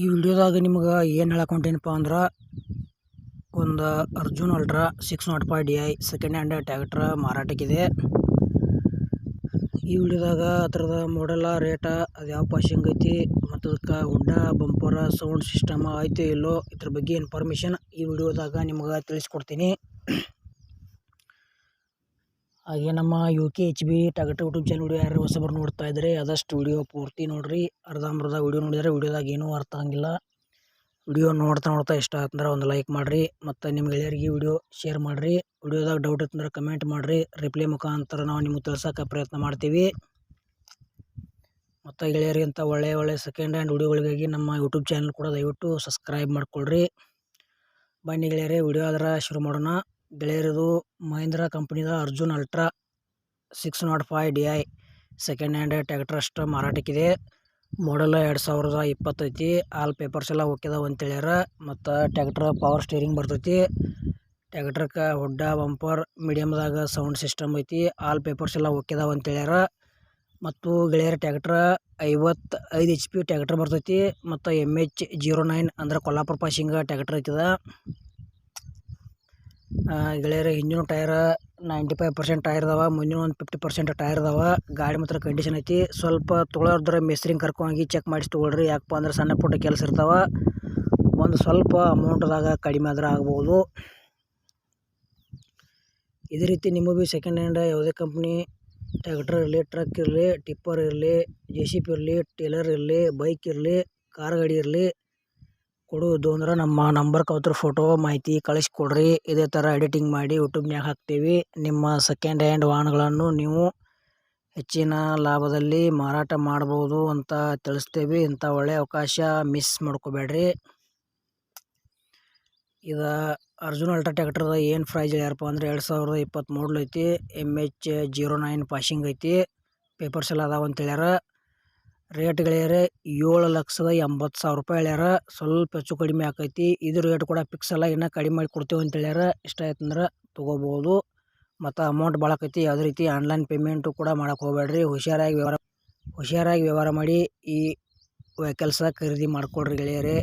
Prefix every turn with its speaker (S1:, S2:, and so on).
S1: ಈ ವಿಡಿಯೋದಾಗ ನಿಮ್ಗೆ ಏನು ಹೇಳಕ್ಕೆ ಹೊಂಟೇನಪ್ಪ ಅಂದ್ರೆ, ಒಂದು Arjun ultra six nought five D I second hand tractor ಮಾರಾಟಕ್ಕಿದೆ. ಈ ವಿಡಿಯೋದಾಗ ಅದರದ ಮಾಡೆಲ್ಲ ರೇಟ ಅದು ಯಾವ ಪಾಶಿಂಗ್ ಐತಿ, ಮತ್ತು ಅದಕ್ಕೆ ಗುಡ್ಡ ಬಂಪರ, ಸೌಂಡ್ ಸಿಸ್ಟಮ್ ಐತೆ ಇಲ್ಲೋ ಇದ್ರ ಬಗ್ಗೆ ಇನ್ಫಾರ್ಮೇಷನ್ ಈ ವಿಡಿಯೋದಾಗ ನಿಮ್ಗೆ ತಿಳಿಸ್ಕೊಡ್ತೀನಿ. ಹಾಗೆ ನಮ್ಮ ಯು ಕೆ ಎಚ್ ಬಿ ಟಗಟ ಯೂಟ್ಯೂಬ್ ಚಾನಲ್ ವಿಡಿಯೋ ಯಾರು ಹೊಸಬರು ನೋಡ್ತಾ ಇದ್ದರೆ ಆದಷ್ಟು ವಿಡಿಯೋ ಪೂರ್ತಿ ನೋಡಿರಿ. ಅರ್ಧಂಬರ್ಧ ವಿಡಿಯೋ ನೋಡಿದರೆ ವಿಡಿಯೋದಾಗ ಏನೂ ಅರ್ಥ ಆಗಂಗಿಲ್ಲ. ವಿಡಿಯೋ ನೋಡ್ತಾ ನೋಡ್ತಾ ಇಷ್ಟ ಆಯ್ತಂದ್ರೆ ಒಂದು ಲೈಕ್ ಮಾಡಿರಿ ಮತ್ತು ನಿಮ್ಮ ಗೆಳೆಯರಿಗೆ ವಿಡಿಯೋ ಶೇರ್ ಮಾಡಿರಿ. ವಿಡಿಯೋದಾಗ ಡೌಟ್ ಇತ್ತಂದ್ರೆ ಕಮೆಂಟ್ ಮಾಡಿರಿ. ರಿಪ್ಲೈ ಮುಖಾಂತರ ನಾವು ನಿಮಗೆ ತಿಳ್ಸೋಕೆ ಪ್ರಯತ್ನ ಮಾಡ್ತೀವಿ. ಮತ್ತು ಗೆಳೆಯರಿಗಿಂತ ಒಳ್ಳೆಯ ಒಳ್ಳೆಯ ಸೆಕೆಂಡ್ ಹ್ಯಾಂಡ್ ವಿಡಿಯೋಗಳಿಗಾಗಿ ನಮ್ಮ ಯೂಟ್ಯೂಬ್ ಚಾನಲ್ ಕೂಡ ದಯವಿಟ್ಟು ಸಬ್ಸ್ಕ್ರೈಬ್ ಮಾಡ್ಕೊಳ್ರಿ. ಬನ್ನಿ ಗೆಳೆಯರೇ ವಿಡಿಯೋ ಆದ್ರೆ ಶುರು ಮಾಡೋಣ. ಗೆಳೆಯರದು Mahindra ಕಂಪ್ನಿದ Arjun ultra six nought five D I second hand tractor ಅಷ್ಟು ಮಾರಾಟಕ್ಕಿದೆ. ಮಾಡಲ್ ಎರಡು ಸಾವಿರದ ಇಪ್ಪತ್ತೈತಿ ಆಲ್ ಪೇಪರ್ಸ್ ಎಲ್ಲ ಓಕೆದಾವ ಅಂತೇಳ್ಯಾರ ಮತ್ತು ಟ್ಯಾಕ್ಟ್ರ್ ಪವರ್ ಸ್ಟೀರಿಂಗ್ ಬರ್ತೈತಿ. ಟ್ಯಾಕ್ಟ್ರಕ್ಕೆ ಹುಡ್ಡ, ಬಂಪರ್, ಮೀಡಿಯಮ್ದಾಗ ಸೌಂಡ್ ಸಿಸ್ಟಮ್ ಐತಿ. ಆಲ್ ಪೇಪರ್ಸ್ ಎಲ್ಲ ಅಂತ ಅಂತೇಳ್ಯಾರ ಮತ್ತು ಗೆಳೆಯರ ಟ್ಯಾಕ್ಟ್ರ ಐವತ್ತು ಐದು ಎಚ್ ಪಿ ಟ್ಯಾಕ್ಟ್ರ್ ಬರ್ತೈತಿ. ಮತ್ತು ಎಂ ಎಚ್ ಜೀರೋ ನೈನ್ ಅಂದ್ರೆ ಕೊಲ್ಲಾಪುರ ಪಾಸಿಂಗ್ ಟ್ಯಾಕ್ಟ್ರ್ ಐತಿದ. ಗೆಳೆಯರ engine tyre ninety five percent tyre ಅದಾವ, ಮುಂದಿನ ಒಂದು ಫಿಫ್ಟಿ ಪರ್ಸೆಂಟ್ ಟೈರ್ ಅದಾವ. ಗಾಡಿ ಮಾತ್ರ ಕಂಡೀಷನ್ ಐತಿ. ಸ್ವಲ್ಪ ತೊಗೊಳೋದ್ರ ಮೆಸ್ರಿಂಗ್ ಕರ್ಕೊಂಡೋಗಿ ಚೆಕ್ ಮಾಡಿಸಿ ತೊಗೊಳ್ರಿ. ಯಾಕಪ್ಪ ಅಂದ್ರೆ ಸಣ್ಣ ಪುಟ್ಟ ಕೆಲಸ ಇರ್ತಾವೆ. ಒಂದು ಸ್ವಲ್ಪ ಅಮೌಂಟ್ದಾಗ ಕಡಿಮೆ ಆದ್ರೆ ಆಗ್ಬೋದು. ಇದೇ ರೀತಿ ನಿಮಗೂ ಭೀ ಸೆಕೆಂಡ್ ಹ್ಯಾಂಡ್ ಯಾವುದೇ ಕಂಪ್ನಿ ಟ್ರ್ಯಾಕ್ಟರ್ ಇರಲಿ ಟ್ರಕ್ ಇರಲಿ ಟಿಪ್ಪರ್ ಇರಲಿ ಜೆ ಸಿ ಪಿ ಇರಲಿ ಟೇಲರ್ ಇರಲಿ ಬೈಕ್ ಇರಲಿ ಕಾರ್ ಗಾಡಿ ಇರಲಿ ಕೊಡುವುದು ಅಂದ್ರೆ ನಮ್ಮ ನಂಬರ್ ಕೌತ್ರ ಫೋಟೋ ಮಾಹಿತಿ ಕಳಿಸ್ಕೊಡ್ರಿ. ಇದೇ ಥರ ಎಡಿಟಿಂಗ್ ಮಾಡಿ ಯೂಟ್ಯೂಬ್ನ್ಯಾಗ ಹಾಕ್ತೀವಿ. ನಿಮ್ಮ ಸೆಕೆಂಡ್ ಹ್ಯಾಂಡ್ ವಾಹನಗಳನ್ನು ನೀವು ಹೆಚ್ಚಿನ ಲಾಭದಲ್ಲಿ ಮಾರಾಟ ಮಾಡ್ಬೋದು ಅಂತ ತಿಳಿಸ್ತೀವಿ. ಇಂಥ ಒಳ್ಳೆಯ ಅವಕಾಶ ಮಿಸ್ ಮಾಡ್ಕೋಬೇಡ್ರಿ. ಇದು ಅರ್ಜುನ್ ಅಲ್ಟ್ರಾ ಟ್ಯಾಕ್ಟ್ರದ ಏನು ಪ್ರೈಸ್ ಹೇಳ್ಯಾರಪ್ಪ ಅಂದ್ರೆ ಎರಡು ಸಾವಿರದ ಇಪ್ಪತ್ತ್ ಐತಿ. M H zero nine passing ಐತಿ. ಪೇಪರ್ಸ್ ಎಲ್ಲ ಅದಾವ ಅಂತ ಹೇಳ್ಯಾರ. ರೇಟ್ ಗೆಳೆಯರ ಏಳು ಲಕ್ಷದ ಎಂಬತ್ತು ಸಾವಿರ ರೂಪಾಯಿ ಹೇಳ್ಯಾರ. ಸ್ವಲ್ಪ ಹೆಚ್ಚು ಕಡಿಮೆ ಆಕೈತಿ. ಇದು ರೇಟ್ ಕೂಡ ಫಿಕ್ಸ್ ಅಲ್ಲ. ಇನ್ನೂ ಕಡಿಮೆ ಮಾಡಿ ಕೊಡ್ತೇವೆ ಅಂತ ಹೇಳ್ಯಾರ. ಇಷ್ಟ ಆಯ್ತಂದ್ರೆ ತೊಗೋಬೋದು. ಮತ್ತು ಅಮೌಂಟ್ ಭಾಳ ಆಕೈತಿ. ಯಾವುದೇ ರೀತಿ ಆನ್ಲೈನ್ ಪೇಮೆಂಟು ಕೂಡ ಮಾಡಕ್ಕೆ ಹೋಗಬೇಡ್ರಿ ಹುಷಾರಾಗಿ ವ್ಯವಹಾರ ಹುಷಾರಾಗಿ ವ್ಯವಹಾರ ಮಾಡಿ ಈ ವೆಹಿಕಲ್ಸ ಖರೀದಿ ಮಾಡ್ಕೊಳ್ರಿ ಗೆಳೆಯರೇ.